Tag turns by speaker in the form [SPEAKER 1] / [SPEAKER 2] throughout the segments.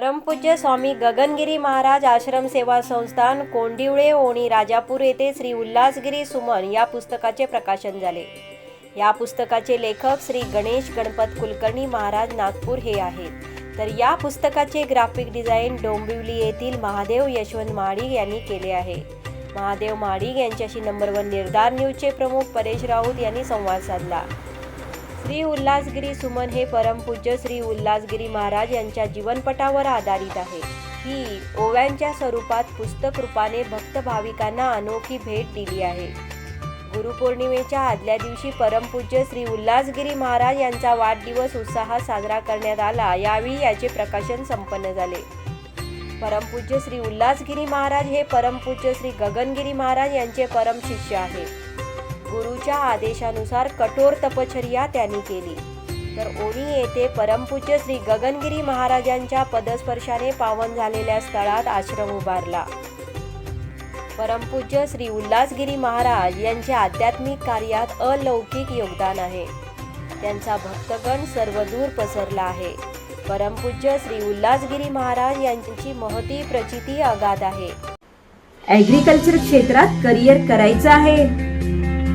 [SPEAKER 1] परमपूज्य स्वामी गगनगिरी महाराज आश्रम सेवा संस्थान कोंडिवळे ओणी राजापूर येथे श्री उल्हासगिरी सुमन या पुस्तकाचे प्रकाशन झाले. या पुस्तकाचे लेखक श्री गणेश गणपत कुलकर्णी महाराज नागपूर हे आहेत. तर या पुस्तकाचे ग्राफिक डिझाईन डोंबिवली येथील महादेव यशवंत महाडिक यांनी केले आहे. महादेव महाडिक यांच्याशी नंबर वन निर्धार न्यूजचे प्रमुख परेश राऊत यांनी संवाद साधला. श्री उल्हासगिरी सुमन हे परमपूज्य श्री उल्हासगिरी महाराज यांच्या जीवनपटावर आधारित आहे. ही ओव्यांच्या स्वरूपात पुस्तक रूपाने भक्त भाविकांना अनोखी भेट दिली आहे. गुरुपौर्णिमेच्या आदल्या दिवशी परमपूज्य श्री उल्हासगिरी महाराज यांचा वाढदिवस उत्साहात साजरा करण्यात आला. यावेळी याचे प्रकाशन संपन्न झाले. परमपूज्य श्री उल्हासगिरी महाराज हे परमपूज्य श्री गगनगिरी महाराज यांचे परम शिष्य आहेत गुरुच्या आदेशानुसार कठोर तपश्चर्या त्यांनी केली. तर ओणी येथे परमपूज्य श्री गगनगिरी महाराजांच्या पदस्पर्शाने पावन झालेल्या स्थळात आश्रम उभारला. परमपूज्य श्री उल्हासगिरी महाराज यांचे आध्यात्मिक कार्यात अलौकिक योगदान आहे. त्यांचा भक्तगण सर्वदूर पसरला आहे. परमपूज्य श्री उल्हासगिरी महाराज यांची महती प्रचिती अगाध आहे. ॲग्रिकल्चर क्षेत्रात करिअर करायचं आहे.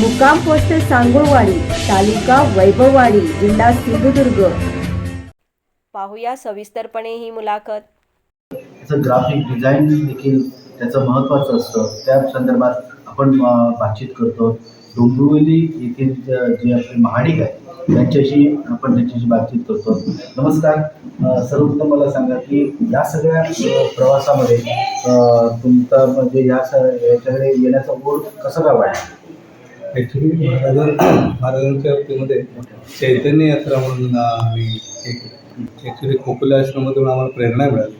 [SPEAKER 1] मुक्काम पोस्ट सांगोळवाडी तालुका वैभववाडी जिल्हा सिंधुदुर्ग. पाहूया सविस्तरपणे ही मुलाखत.
[SPEAKER 2] ग्राफिक डिझाईन देखील त्याचं महत्त्वाचं असतं. त्या संदर्भात आपण बातचीत करतो. डोंबिवली येथील जे आपले महाडिक आहे त्यांच्याशी आपण त्यांच्याशी बातचीत करतो. नमस्कार. सर्वप्रथम मला सांगा की या सगळ्या प्रवासामध्ये तुमचा म्हणजे या स याच्याकडे येण्याचा ओढ कसं काय वाढला?
[SPEAKER 3] ॲक्च्युली महाराजां महाराजांच्या बाबतीमध्ये चैतन्य यात्रा म्हणून आम्ही एक ॲक्च्युली खोपोली आश्रमातून आम्हाला प्रेरणा मिळाली.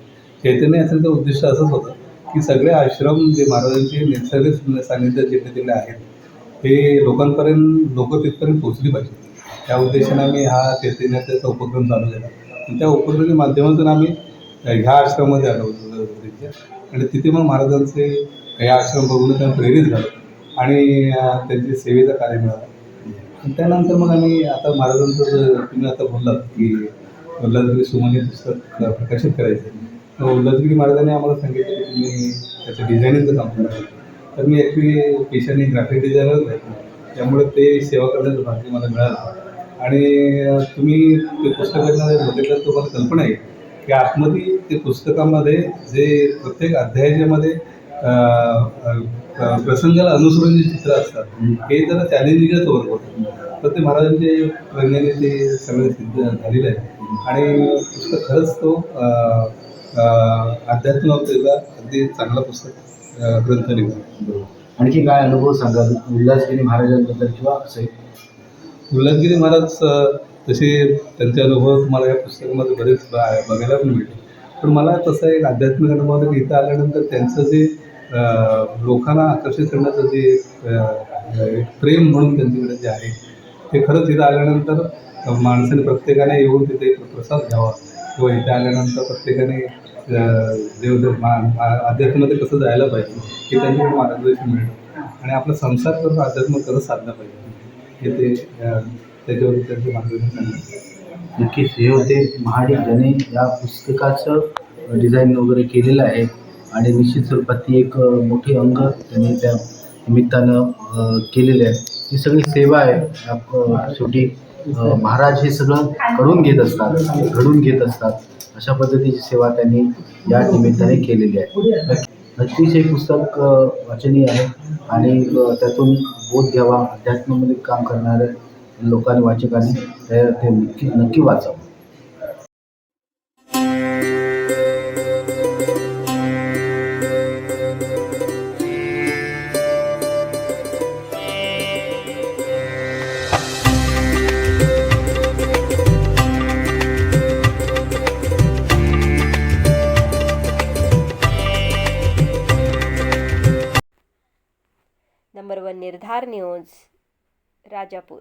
[SPEAKER 3] चैतन्य यात्रेचं उद्दिष्ट असंच होतं की सगळे आश्रम जे महाराजांचे नैसर्गिक सान्निध्यात जिथे जिथे आहेत हे लोकांपर्यंत लोक तिथपर्यंत पोचली पाहिजे त्या उद्देशाने आम्ही हा चैतन्याचा उपक्रम चालू केला. आणि त्या उपक्रमाच्या माध्यमातून आम्ही ह्या आश्रमामध्ये आलो होतो आणि तिथे मग महाराजांचे हे आश्रम बघून त्यांना प्रेरित झालो. आणि अं, त्यांची सेवेचा कार्य मिळाला. त्यानंतर मग आम्ही आता महाराजांचं जर तुम्ही आता बोललात की उल्हासगिरी सुमन हे पुस्तक प्रकाशित करायचं. आहे. तर उल्हासगिरी महाराजांनी आम्हाला सांगितलं की तुम्ही त्याचं डिझायनिंगचं काम करा. तर मी ॲक्च्युली पेशाने ग्राफिक डिझायनरच आहे. त्यामुळे ते सेवा करण्याचं भाग्य मला मिळालं. आणि तुम्ही ते पुस्तकांना बघितलं तर तुम्हाला कल्पना आहे की आतमध्ये ते पुस्तकामध्ये जे प्रत्येक अध्यायाच्यामध्ये प्रसंगाला अनुसरून जे चित्र असतात. हे जरा चॅलेंजिंगच वर्क होतं तर ते महाराजांचे प्रज्ञाने ते सगळं सिद्ध झालेलं आहे. आणि पुस्तक खरंच तो अं, अं, अध्यात्माचा अगदी चांगला पुस्तक ग्रंथ निघाला
[SPEAKER 2] आणखी काय अनुभव सांगाल? उल्हासगिरी महाराजांबद्दल किंवा असे
[SPEAKER 3] उल्हासगिरी महाराज तसे त्यांचे अनुभव तुम्हाला या पुस्तकामध्ये बरेच बघायला पण मिळते पण मला तसं एक आध्यात्मिक अनुभव इथं आल्यानंतर त्यांचं जे लोकांना आकर्षित करण्याचं जे एक प्रेम म्हणून त्यांच्याकडे जे आहे ते खरंच इथं आल्यानंतर माणसाने प्रत्येकाने येऊन तिथे एक प्रसाद घ्यावा. किंवा इथे आल्यानंतर प्रत्येकाने देवदेव मा अध्यात्मामध्ये कसं जायला पाहिजे हे त्यांच्याकडे मार्गदर्शन मिळतं आणि आपला संसार कसं अध्यात्म कसं साधला पाहिजे. हे ते त्याच्यावर त्यांचं मार्गदर्शन सांगितलं
[SPEAKER 2] नक्कीच. हे होते महाडिक गणे या पुस्तकाचं डिझाईन वगैरे केलेलं आहे. आणि निश्चित स्वरूपात ती एक मोठे मोठी अंग त्यांनी त्या निमित्तानं केलेले आहे. ही सगळी सेवा आहे. शेवटी महाराज हे सगळं घडून घेत असतात. घडून घेत असतात. अशा पद्धतीची सेवा त्यांनी या निमित्ताने केलेली आहे. नक्कीच हे पुस्तक वाचनीय आहे. आणि त्यातून बोध घ्यावा. अध्यात्मामध्ये काम करणाऱ्या लोकांनी वाचकांनी ते नक्की नक्की वाचावं.
[SPEAKER 1] Number one Nirdhar news Rajapur